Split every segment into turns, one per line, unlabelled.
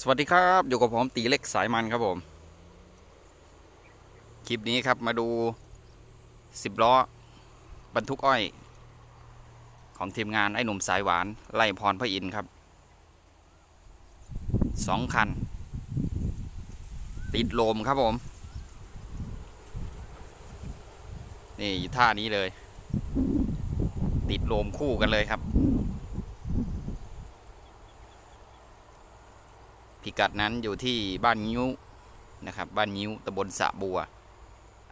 สวัสดีครับ อยู่กับผมตีเล็กสายมันครับผม คลิปนี้ครับมาดูสิบล้อบรรทุกอ้อย ของทีมงานไอ้หนุ่มสายหวาน ไล่พรพระอินครับสองคัน ติดลมครับผม นี่ท่านี้เลย ติดลมคู่กันเลยครับ พิกัดนั้นอยู่ที่บ้านงิ้วนะครับ บ้านงิ้วตำบลสะบัว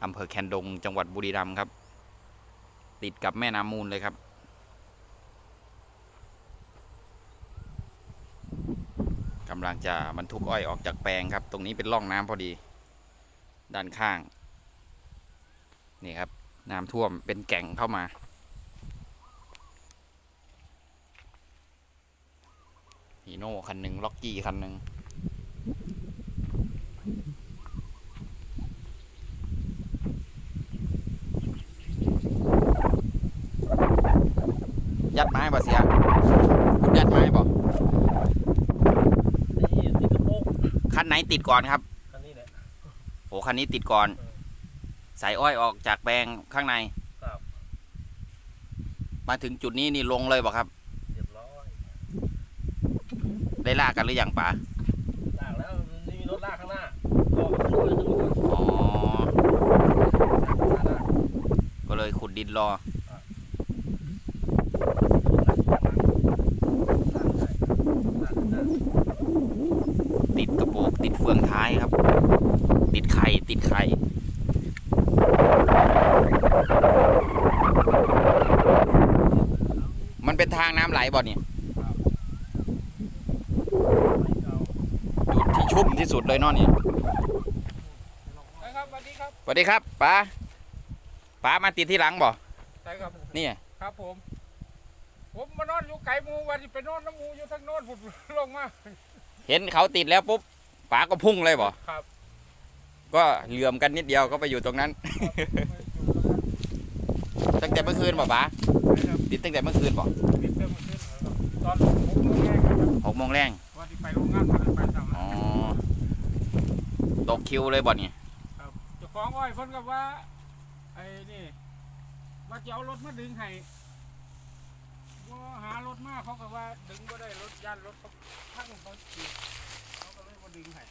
อำเภอแคนดง จังหวัดบุรีรัมย์ครับ ติดกับแม่น้ำมูลเลยครับ กำลังจะบรรทุกอ้อยออกจากแปลงครับ ตรงนี้เป็นร่องน้ำพอดี ด้านข้าง นี่ครับ น้ำท่วมเป็นแก่งเข้ามาฮีโน่คันหนึ่งล็อกกี้คันหนึ่ง ยัดไม้บ่เสียคุณยัดไม้บ่
นี่ติดกระโปรง
คันไหนติดก่อนครับ
คันนี้แหละ
โอ้คันนี้ติดก่อน
เออ
ใส่อ้อยออกจากแปลงข้างใน
ครับ
มาถึงจุดนี้นี่ลงเลยบ่ครับ
เรียบร้อย
ได้ลากกันหรือยังป๋า
ลากแล้วนี่มีรถลากข้างหน้าก็ขึ้นด้วยขึ้นมาก่อน
อ๋อ
ลากลาก
ก็เลยขุดดินรอ
ลากได้ลากได้
ติดกระโปรงติดเฟืองท้ายครับ ติดไข่ติดไข่มันเป็นทางน้ำไหลบ่เนี่ย
เอา
จุดที่ชุ่มที่สุดเลยเนอนนี่
ครับสวัสดีครับ
สวัสดีครับป๋าป๋ามาติดที่หลังบ่
ใช่ครับ
นี่
ครับผม ผมมานอนอยู่ไก่มูวันนี้ไปนอนน้ำมูอยู่ทางโน้นผุดลงมา
เห็นเขาติดแล้วปุ๊บป๋าก็พุ่งเลยบ่
ครับ
ก็เหลื่อมกันนิดเดียวก็ไปอยู่ตรงนั้น ตั้งแต่เมื่อคืนบ่ป๋า
ครับ
ติดตั้งแต่เมื่อคืนบ่
ปิดเครื่องมาขึ้นตอนหกโมงแรกครับ
หกโมงแรง
วันที่ไปโรงงานวันที่ไปทำ
อ๋อตกคิวเลยบ่เนี่ย
ครับเจ้าของอ้อยเพิ่นก็ว่าไอ้นี่ว่าจะเอารถมาดึงให้ ว่าหารถมาเขาก็ว่าดึงบ่ได้รถยันรถเขาทั้งเขาขีดเขาก็เลยมาดึงให้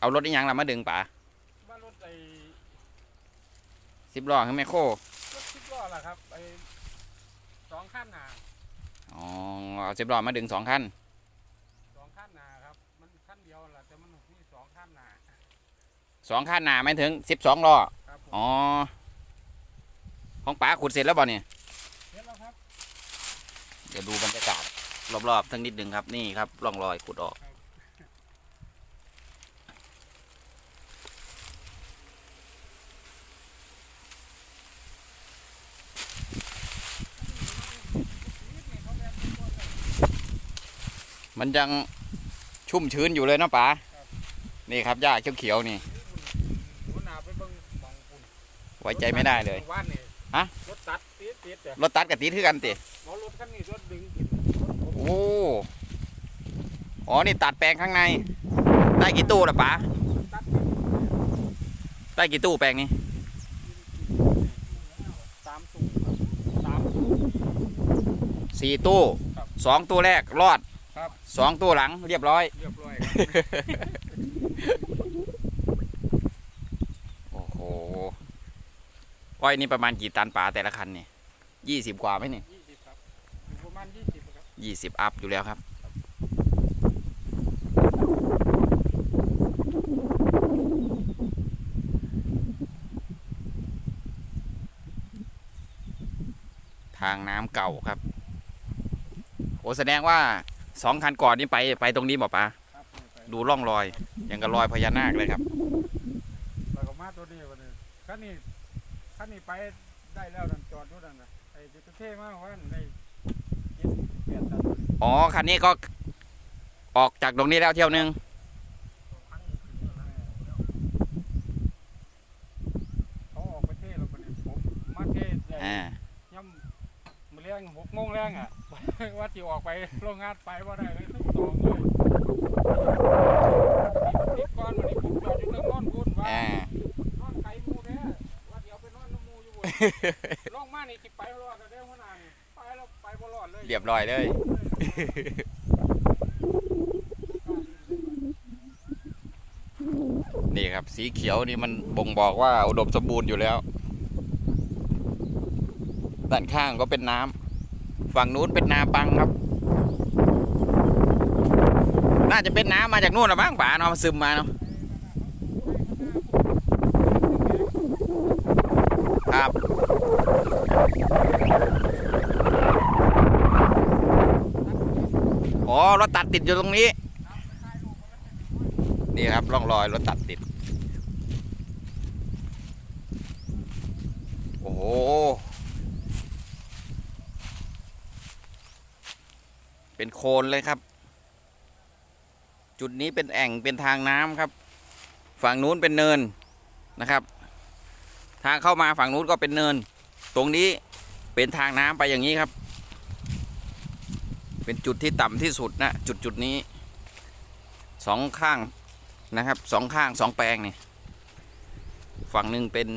เอารถอีหยังล่ะมาดึงป๋า
ว่ารถไอ้
สิบล้อขึ้นแมคโคร
รถสิบล้อล่ะครับไอ้สองขั้นหนา
อ๋อเอาสิบล้อมาดึงสองคัน
สองขั้นหนาครับมันขั้นเดียวล่ะแต่มันมีสองขั้นหนา
สองคันหนาไม่ถึงสิบสองล้อ
ครับผม
อ๋อของป๋าขุดเสร็จแล้วบ่เนี่ย
เห็นแล้วครับ
เดี๋ยวดูบรรยากาศรอบๆทั้งนิดหนึ่งครับนี่ครับร่องรอยขุดออก มันยังชุ่มชื้นอยู่เลยเนาะป๋านี่ครับหญ้าเขียวๆนี่
หัวหน้าไปเบิ่งหมองคุณ
ไว้ใจไม่ได้เลย
ว่านนี่
ฮะ
รถตัดติดติดจ้ะ
รถตัดกับตีคือกันติ
หมอรถคันนี้รถดึงกินรถผม
โอ้อ๋อนี่ตัดแปลงข้างในได้กี่ตู้ละป๋า
ตัด
ได้กี่ตู้แปลงนี้
สามสูงครับสามสูง
สี่ตู้
ครับ
สองตู้แรกรอด
ครับ
สองตู้หลังเรียบร้อย
เรียบร้อยครับ
โอ้โหอ้อยนี่ประมาณกี่ตันป๋าแต่ละคันเนี่ยยี่สิบกว่าไหมเนี่ย
ยี่สิบครับอยู่ประมาณ ยี่สิบ
อัพอยู่แล้วครับ ทางน้ำเก่าครับ โอ้แสดงว่าสองคันก่อนนี่ไปไปตรงนี้บ่ปะดูร่องรอยอย่างกับรอยพญานาคเลยครับ
แล้วก็มาตัวนี้วันนี้คันนี้คันนี้ไปได้แล้วนั่นจอดอยู่นั่นนะไอ้จุดเท่มากว่าได้เจ็ดแปดตัน
อ๋อ คันนี้ก็ออกจากตรงนี้แล้วเที่ยวนึง
เขาออกไปเท่แล้ววันนี้ผมมาเท่ได้
อ่า
ย่ำมาเลี้ยงหกโมงแรงอะ ว่าจิออกไปโรงงานไปว่าได้เลยทั้งสองเลยติดก้อนวันนี้ผมจอดอยู่เรื่องนอนคุณว่า
อ่า น
อนไก่มูแท้ว่าเดี๋ยวไปนอนน้ำมูอยู่บนลงมานี่ เรีย
บร้อยเลยนี่ครับ สีเขียวนี่มันบ่งบอกว่าอุดมสมบูรณ์อยู่แล้ว ด้านข้างก็เป็นน้ำฝั่งนู้นเป็นนาปังครับ น่าจะเป็นน้ำมาจากนู่นละมั้งป่าเนาะมันซึมมาเนาะครับ อ๋อรถตัดติดอยู่ตรงนี้ นี่ครับร่องรอยรถตัดติด โอ้โหเป็นโคลนเลยครับ จุดนี้เป็นแอ่งเป็นทางน้ำครับ ฝั่งนู้นเป็นเนินนะครับ ทางเข้ามาฝั่งนู้นก็เป็นเนิน ตรงนี้เป็นทางน้ำไปอย่างนี้ครับ เป็นจุดที่ต่ำที่สุดนะจุดจุดนี้สองข้างนะครับสองข้างสองแปลงนี่ฝั่งหนึ่งเป็น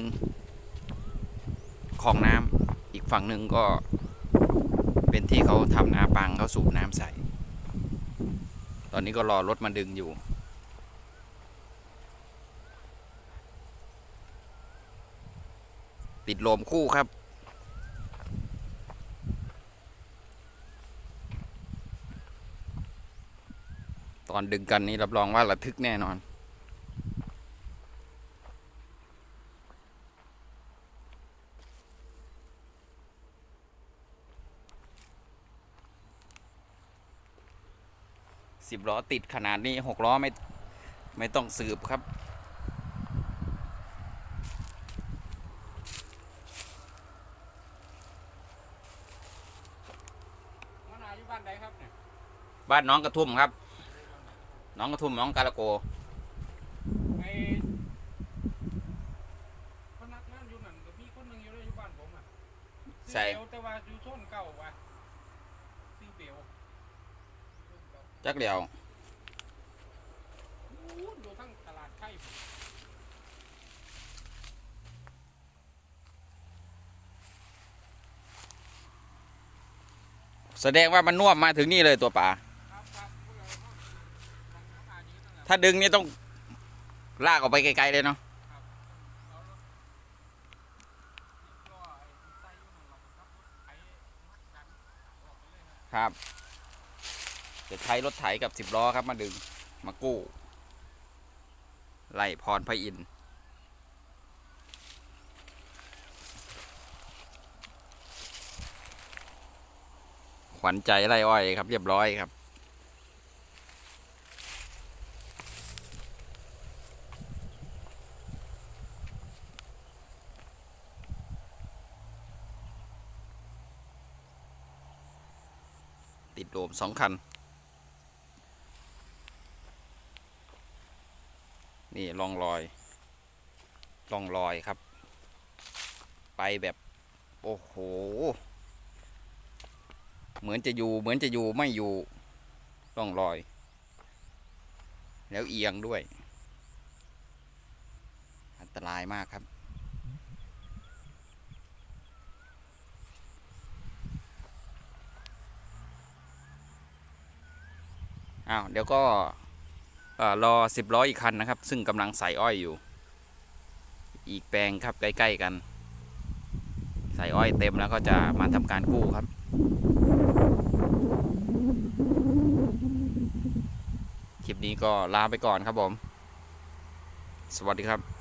คลองน้ำอีกฝั่งหนึ่งก็เป็นที่เขาทำนาปังเขาสูบน้ำใส่ ตอนนี้ก็รอรถมาดึงอยู่ ติดลมคู่ครับ ตอนดึงกันนี้รับรองว่าระทึกแน่นอน สิบล้อติดขนาดนี้หกล้อไม่ไม่ต้องสืบครับ
บ้านน้
องกระทุ่มครับ น้องกระทุ่มน้องกาลโก
ไอ้พนักงานอยู่นั่นก็มีคนหนึงอยู่เลยอยู่บ้านผมอะ
ใส่
ซื้อเปลวแต่ว่าอยู่โซนเก่าว่ะซื้อเปลว
จักเดียว
อู้อยู่ทั้งตลาดไทย
แสดงว่ามันน่วมมาถึงนี่เลยตัวป่า ถ้าดึงนี่ต้องลากออกไปไกลๆเลยเนาะ
ครับรถไถมัดดันออกไปเลยครับ
ครับ จะใช้รถไถกับสิบล้อครับมาดึงมากู้ ไล่พรพระอินทร์ขวัญใจไล่อ้อยครับ เรียบร้อยครับ ติดโดมสองคัน นี่ร่องรอยร่องรอยครับ ไปแบบ โอ้โห เหมือนจะอยู่เหมือนจะอยู่ไม่อยู่ร่องรอย แล้วเอียงด้วย อันตรายมากครับ อ้าวเดี๋ยวก็เอ่อรอสิบล้ออีกคันนะครับ ซึ่งกำลังใส่อ้อยอยู่ อีกแปลงครับใกล้ ๆ กัน ใส่อ้อยเต็มแล้วก็จะมาทำการกู้ครับคลิปนี้ก็ลาไปก่อนครับผม สวัสดีครับ